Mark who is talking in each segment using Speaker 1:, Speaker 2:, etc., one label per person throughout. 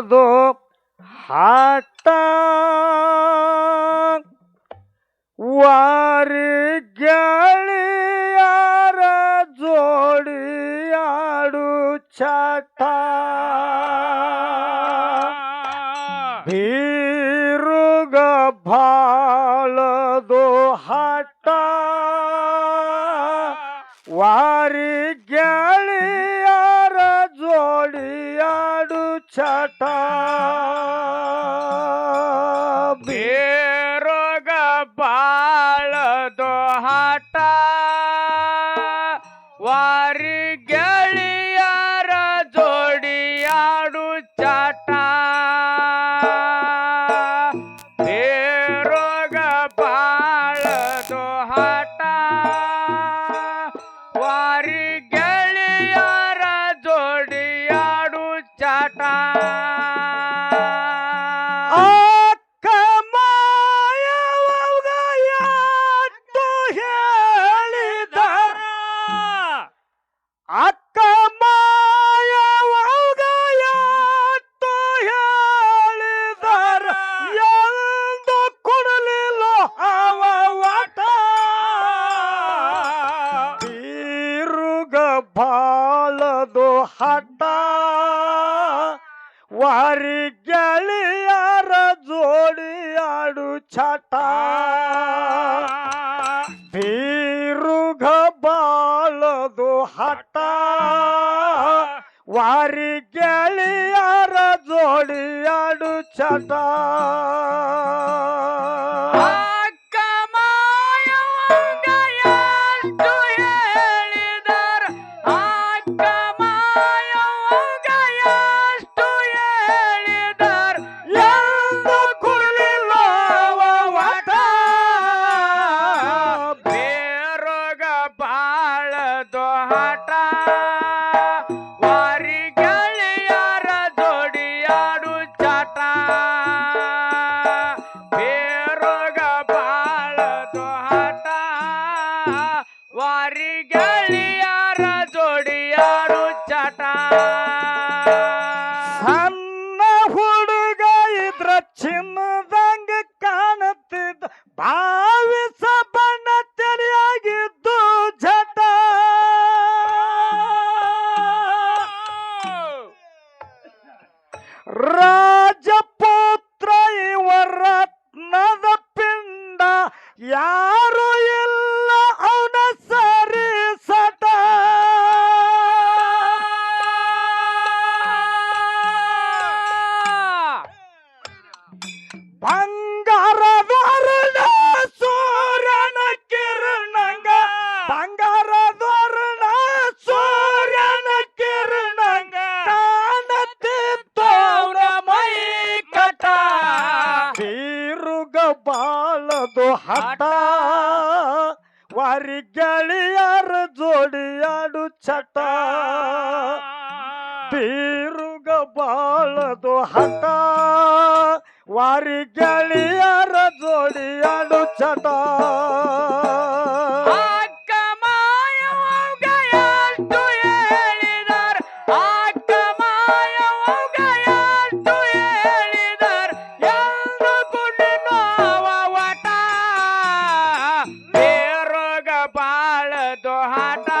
Speaker 1: ಅವರದು ಹಾಟ. ವಾರಿಗಳಿಯಾರ ಜೋಡಿಯಾಡು ಚಟ. ಬೀರುಗ ಭಾಳದು ಹಾಟ. ವಾರಿ છઠ ભેરોગ બાળ દોહાટ ಚಟ ಬೀರುಗ ಬಾಲದು ಹಟ ವಾರಿ ಗೆಳೆಯರ ಜೋಡಿಯಾಡು ಚಟ ಗೆಳೆಯರ ಜೋಡಿಯಾಡು ಚಟ. ಬೀರುಗ ಬಾಳದು ಹಠ. ವಾರಿ ಗೆಳೆಯರ ಜೋಡಿಯಾಡು ಚಟ. দোহাটা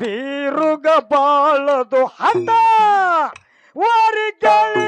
Speaker 1: ಬೀರುಗ ಬಾಳದು ಹಂದ ವಾರಿ ಗಾಳಿ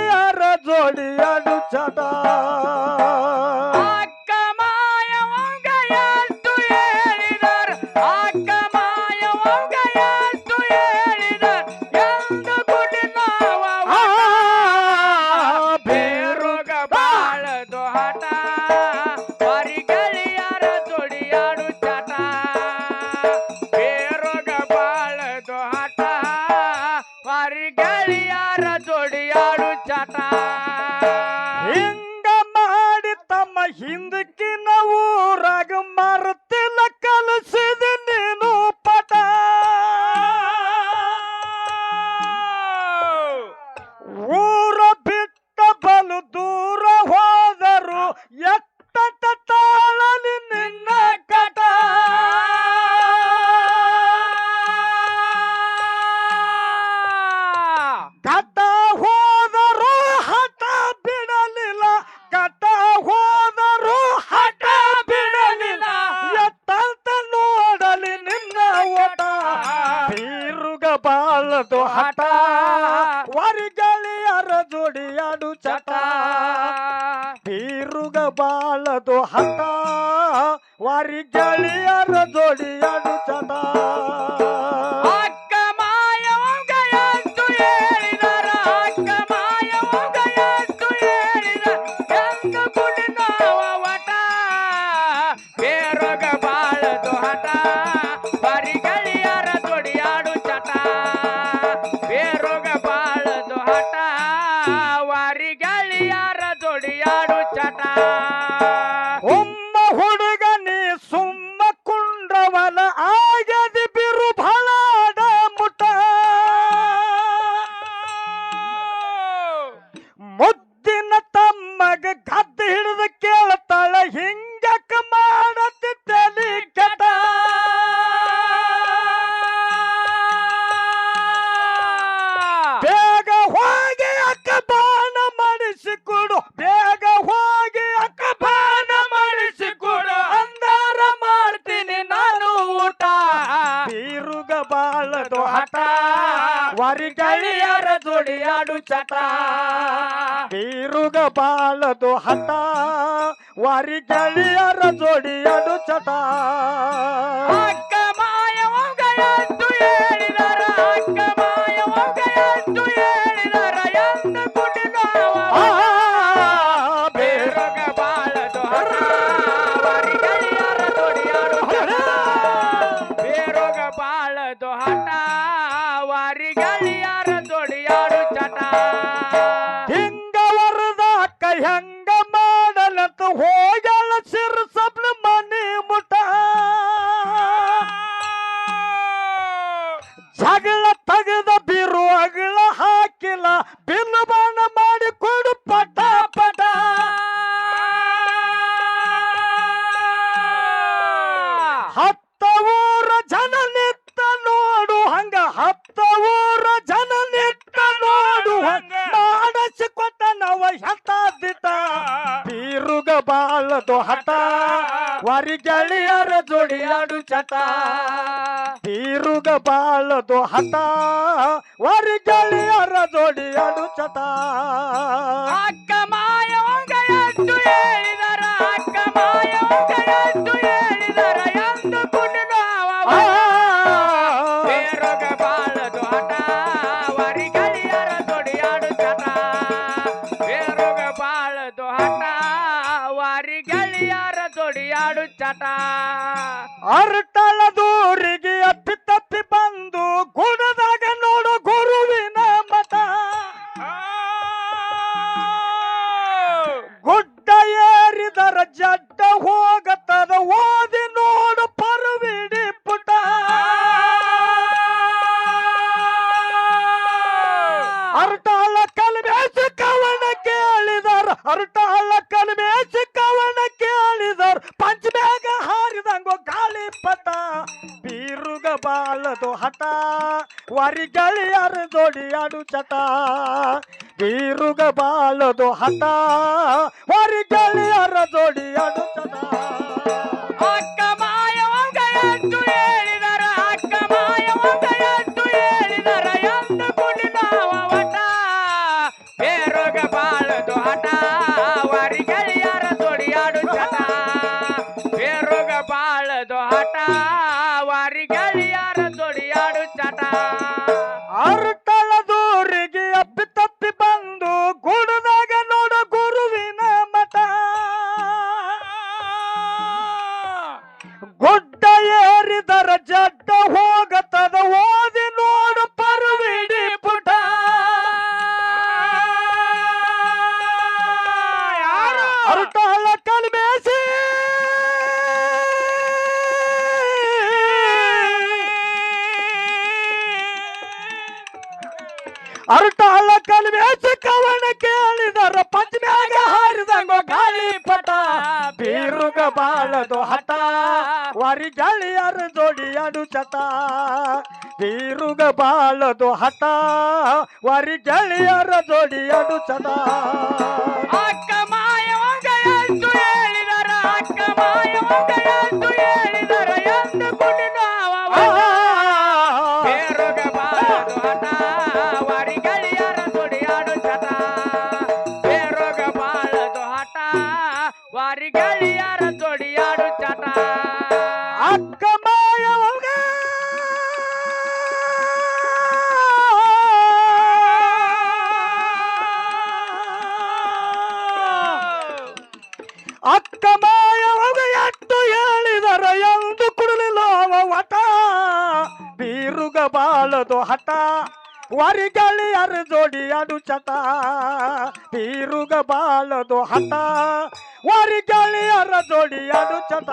Speaker 1: ಹಠ
Speaker 2: ವಾರಿಗೆ ಮಾಡು ಚಟ ಬೀರುಗ ಬಾಳದು ಹಠ ವಾರಿ ಗೆಳೆಯರ ಜೋಡಿಯಡು ಚಟ
Speaker 1: yang ಚಾಡು ಚಟ. ಬೀರುಗ ಬಾಳದು
Speaker 2: ಹತ ವರಿ ಗೆಳೆಯರ ಜೋಡಿಯಾಡು ಚಟ.
Speaker 1: ಅಕ್ಕ ಮಾಯ ಎಂದು ಹೇಳಿದರ. ಅಕ್ಕ ಮಾಯ ಎಂದು ಹೇಳಿದರ. ಎಂದು
Speaker 2: ಕುಣಿದು
Speaker 1: ಬೀರುಗ ಬಾಳದು
Speaker 2: ಹಟ ವರಿ ಗೆಳೆಯರ ಜೋಡಿಯಾಡು ಚಟ. ಬೀರುಗ ಬಾಳದು ಹಠ. ವಾರಿ ಗೆಳೆಯರ ಜೋಡಿಯಾಡು ಚಟ.
Speaker 1: ಆರು ಹೊಲದು ಹಠ.
Speaker 2: ವಾರಿ ಗೆಳೆಯರ ಜೋಡಿಯಾಡು ಚಟ. ಬೀರುಗ ಬಾಳದು ಹಠ. ವಾರಿ ಗೆಳೆಯರ ಜೋಡಿಯಾಡು ಚಟ.
Speaker 1: ಜಡ್ಡ ಹೋಗತದ ಓದಿ ನೋಡು ಪರುವಿಡಿ ಪುಟ. ಅರುಟಾಳ ಕಲ್ಮೇಸಿ ಅರುಟಾಳ ಕಲ್ಮೇಸಿ ಕವನ ಕೇಳಿದರ, ಪಂಚಮ್ಯಾಗ ಹಾರಿದಂಗ ಗಾಳಿ ಪಟ. ಬೀರುಗ ಬಾಳದು ಹಠ ವರಿ ಗೆಳೆಯರ ಜೋಡಿ ಅಡು ಚಟ ಬೀರುಗ ಬಾಳದು ಹಠ. ವರಿ ಗೆಳೆಯರ ಜೋಡಿ ಅಡು ಚಟ
Speaker 2: ಅಕ್ಕ ಮಾಯವಂಗ ಹೇಳಿದರ. ಅಕ್ಕ ಮಾಯವಂಗ
Speaker 1: ವರಿಗಳಿಯರ ಜೋಡಿ ಅಡು ಚಟ? ಬೀರುಗ ಬಾಳದು ಹಠ? ವರಿಗಳಿಯರ ಜೋಡಿ ಅಡು
Speaker 2: ಚಟ?